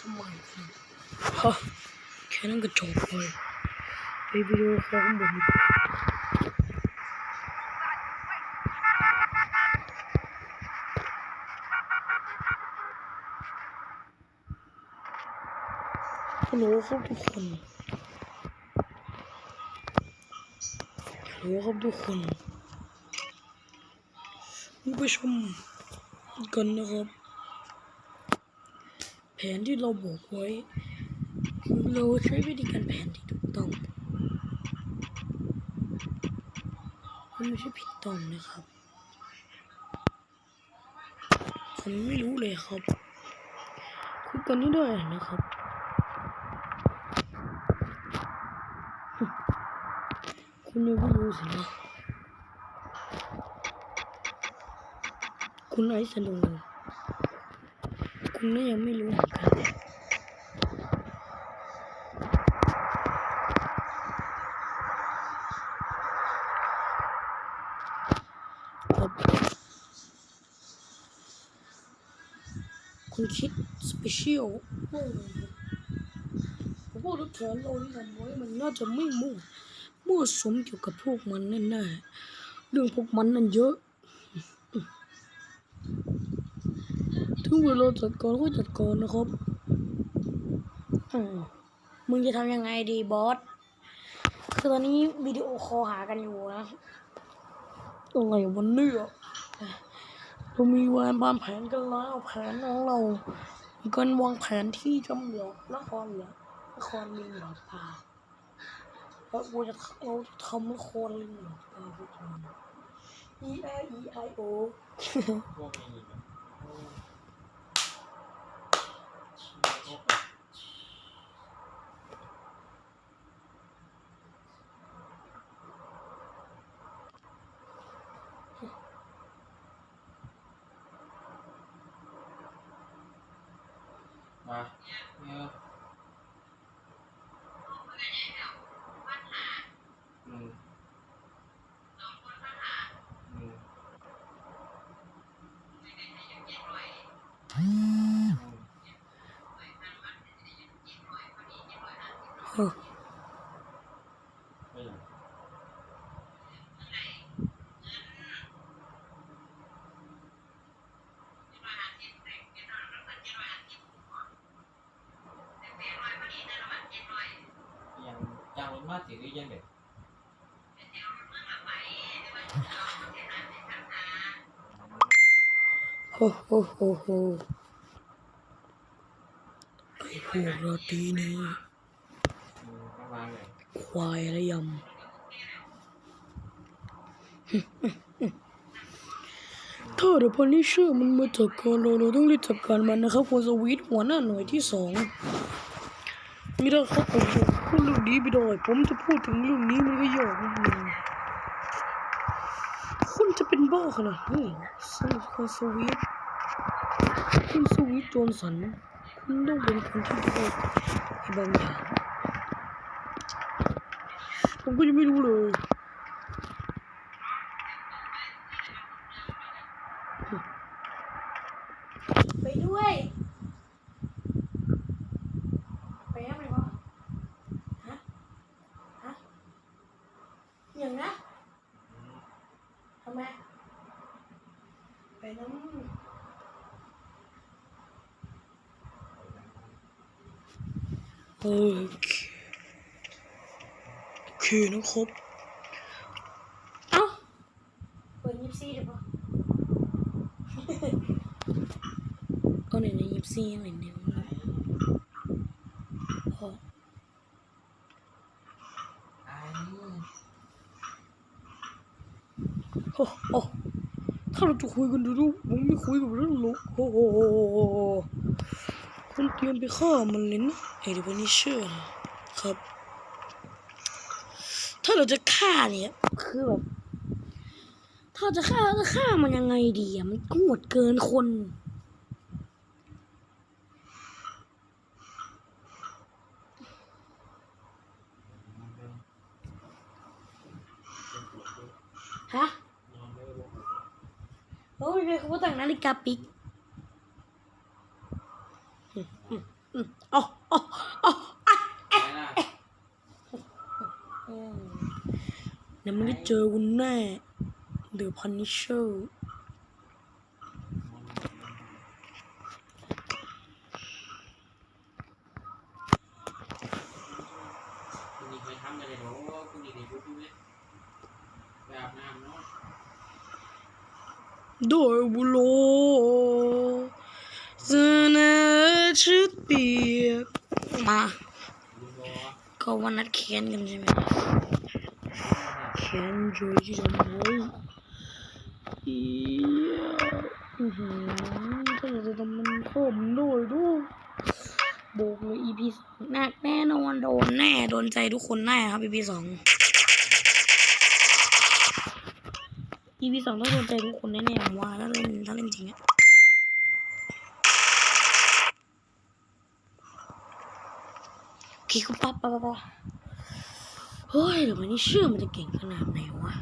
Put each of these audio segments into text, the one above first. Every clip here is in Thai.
ทำไมสิฮะแค่นั้นก็จบเลยไปวิดี แผนที่เราบอกไว้ เราใช้วิธีการแผนที่ถูกต้องมันไม่ใช่ผิดต้องนะครับผมไม่รู้เลยครับคุยกันนี่ด้วยนะครับคุณยังไม่รู้สินะคุณไอซ์สนุก คุณก็ยังไม่รู้เหมือนกันครับคุณคิดสเปเชียลผมว่าแผนเราที่ทำไว้มันน่าจะไม่มั่วมั่วสมเกี่ยวกับพวกมันแน่ๆเรื่องพวกมันนั่นเยอะ ถึงเวลาจัดการก็จัดการนะครับอืมมึงจะทำยังไงดีบอส คือตอนนี้วิดีโอคอลหากันอยู่นะอะไรวันนี้อะเรามีวางวางแผนกันแล้วแผนของเรามีการวางแผนที่จำเหลือนครเหลือนครลิงหลอดตาแล้วเราจะเราจะทำนครลิงหลอดตาพวกมัน E I E I O พวกนี้แบบมาเนี่ยอืมอืมอืม เออ ไม่อยาก ยังจ้างรถมาถึงได้ยังเด็ก โฮโฮโฮโฮไอ้พวกโรตรีนี้อควายระยำถ้าเดอะพันนิเชอร์มันมาจัดการเราเราต้องรีบจัดการมันนะครับคุณสวีทหัวหน้าหน่วยที่สองไม่ได้ครับผมพูดเรื่องนี้ไม่ได้ผมจะพูดถึงเรื่องนี้มันก็ยากนิดนึงคุณจะเป็นบ้าขนาดนี้สวีท คุณสวีทโจนสันคุณต้องเป็นคนที่พูดให้บางอย่างผมก็ยังไม่รู้เลย ไปด้วย ไปทำไมวะฮะ ฮะ อย่างนะทำไม ไปน้ำ โอเคโอเคนะครับ เอ้าเปิดยิปซี่ได้ปะก็ในในยิปซี่อะไรเนี่ยพอโอ้โอ้ถ้าเราจะคุยกันดูดูผมไม่คุยกับเรื่องหรอกโอ้โห คุณเตรียมไปฆ่ามันเลยนะไอ้เดบันนี่เชื่อครับ ถ้าเราจะฆ่าเนี่ยคือแบบถ้าจะฆ่าจะฆ่ามันยังไงดีอะมันโหดเกินคนฮะโอ้ยเป็นเขาตั้งนาฬิกาปลุก เอาเอาเอาอะไปนะอืมเดี๋ยวมึงได้เจอกูแน่ The Punisher คุณนี่เคยทำกันเลยเหรอคุณนี่ในยุคนี้ไปอาบน้ำเนาะโดยบุโลเสนอชุดเปียกมา ก็วันนัดแค้นกันใช่ไหมแค้นโดยที่ทำไว้อีอือหือถ้าเราจะทำมันโคมด้วยดูบอกเลย EP สองหนักแน่นอนโดนแน่โดนใจทุกคนแน่ครับ EP สอง EP สองต้องโดนใจทุกคนแน่ๆผมว่าถ้าเล่นถ้าเล่นจริงอะ โอเคก็ปั๊บปั๊บปั๊บปั๊บเฮ้ยเดี๋ยววันนี้ชื่อมันจะเก่งขนาดไหนวะ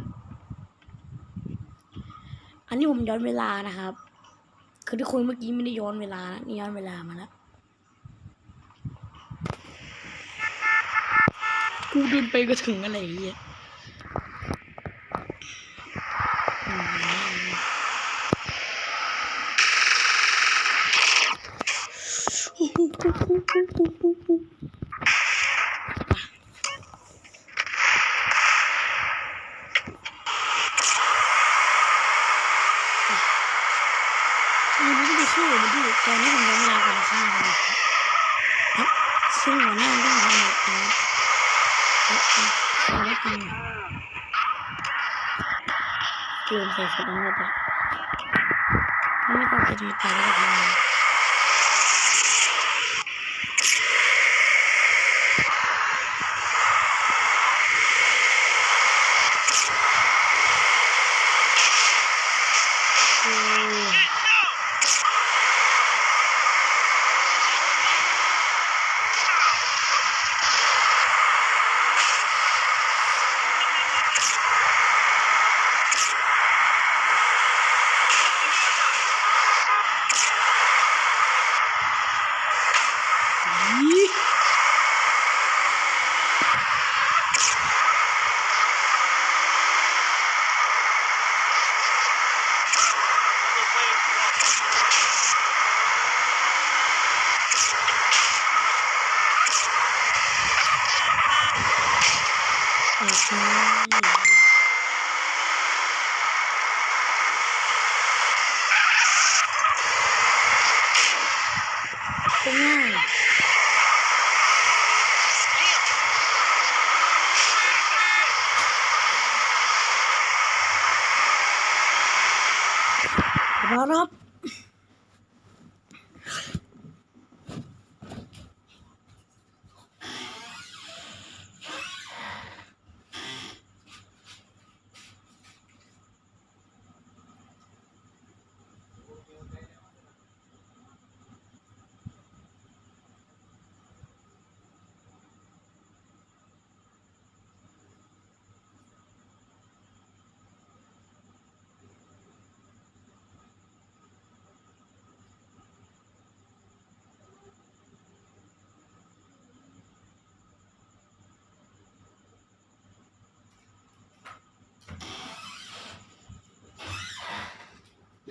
อันนี้ผมย้อนเวลานะครับ คือที่คุยเมื่อกี้ไม่ได้ย้อนเวลานะนี่ย้อนเวลามาแล้วกูเดินไปก็ถึงอะไรอย่างเงี้ยโอ้โหโอ้โหโอ้โหโอ้โหโอ้โหมันไม่ได้ชื่อมันดู ตอนนี้ผมย้อนเวลากลับมาฆ่ามันนะครับซึ่งหัวหน้าต้องทำหมดนะครับเอ๊ะเอ๊ะเอาไว้ทำไงเกมใส่สดทั้งหมดอะถ้าไม่ต้องเป็นตายแล้วก็ท ไ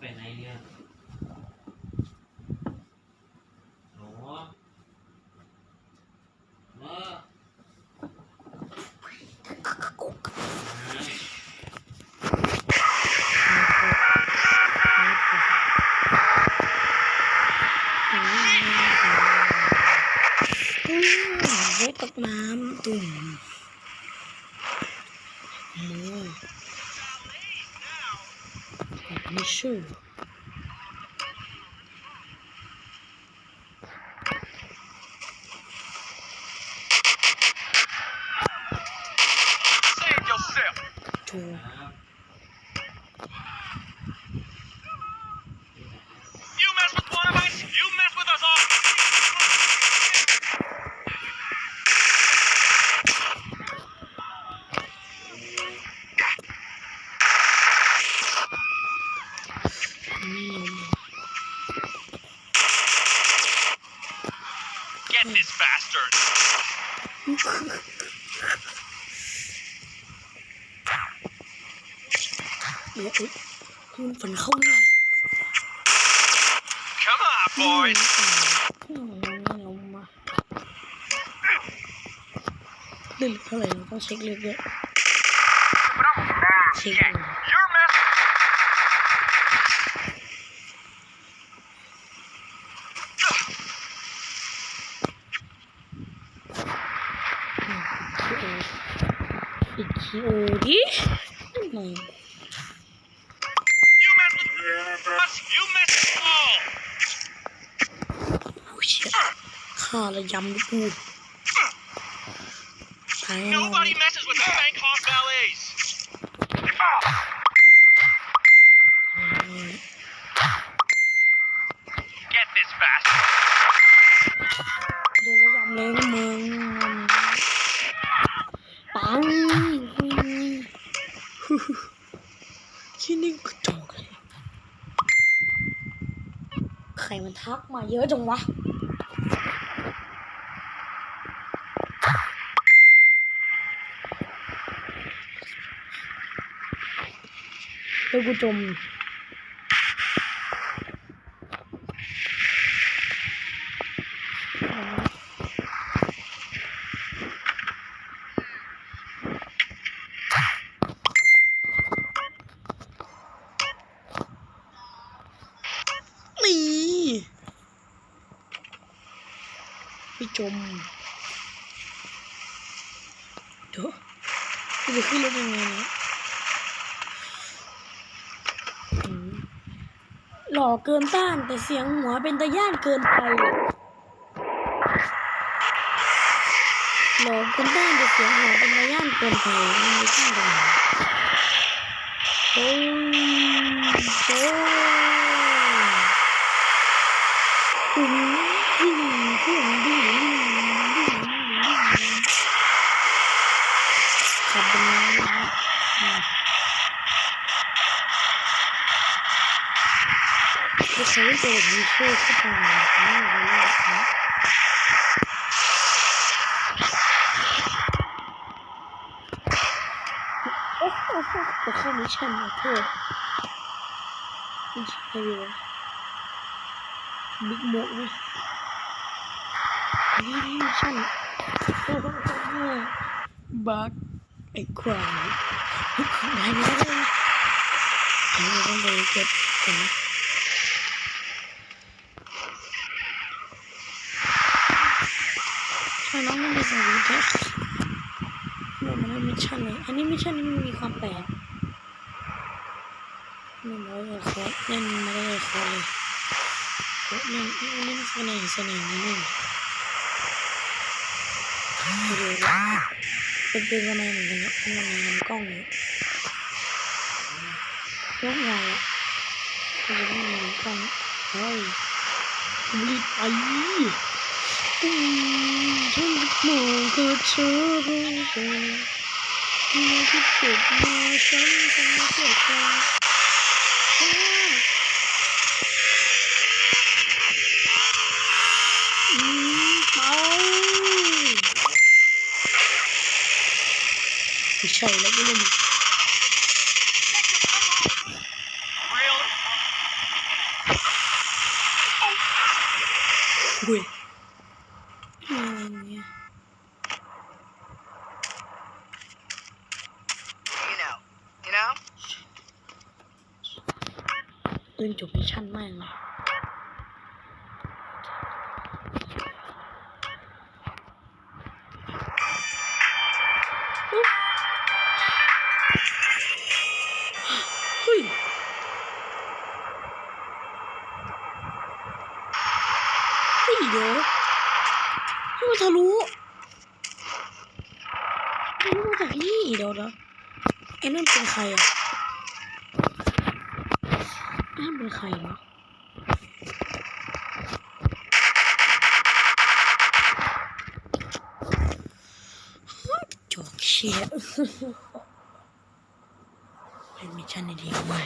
ปไหนเนี่ยหนูเมื่อ ชื่อ Save yourself. Get this bastard. เดี๋ยวเอ๊ะคุณฝันเข้าหน้า Come on, boys. อืมลงมาเลือดเท่าไหร่เราต้องเช็คเลือดด้วย But I'm a firm See yak. you. You're mess. อีกคิโอดิหน่อย You mess with us, you mess with all. โอ้เชี่ยข้าระยำดิกูตายแน่นอน Nobody messes with the Bangkok ballets. อืม Get this bastard. โดนระยำเลยนะมึงปังที่นี่กระจอกเลยใครมัน ทักมาเยอะจังวะเฮ้ยกูจม นี่พี่ จมเดี๋ยวจะขึ้นรถยังไงเนี่ยหล่อเกินต้านแต่เสียงหัวเป็นตะย่านเกินไปหล่อเกินต้านแต่เสียงหัวเป็นตะย่านเกินไปมันไม่ใช่ตรงไหนโอ้โอ้ยถึงถึงถึงถึงขับเป็นน้ำนะอืม ที่เขาเจอแบบนี้ช่วยเข้าไปหน่อยนะไม่รู้นะโอ้โหจะเข้ามิชชั่นขอโทษมิชชั่นอะไรวะบิ๊กโมกนี่นี่มิชชั่ น้อ้ควายไหนไม่ได้อันนี้ต้องไปเนนะถ้าน้องไม่มีสวิตช์อะเรามาเล่นมิชชั่นเลยอันนี้มิชชั่นนี้มันมีความแปลกไม่ร้อยเลยคอร์สเล่นไม่ได้เลยคอร์สเลยโอ้เล่นเล่นเสน่ห์เสน่ห์นิดนึงเดี๋ยวเป็นเป็นยังไงเหมือนกันนะเป็นยังไงกล้องเนี่ยยกไงอะเป็นยังไงลำกล้องเฮ้ยรีบไป อืมฉันมองคือเธอรู้สึกเมื่อที่เกิดมาฉันคงไม่เจ็บใจอืมเมาไม่ใช่แล้วไม่เล่น Really? คุย นจบมิชชั่นมากเลยเดี๋ยวให้มันทะลุทะลุมาจากนี่เดี๋นะไอ้นั่นเป็นใครอะ เป็นใครวะจอกเชียร์เป็นมิชชั่นทีมใหม่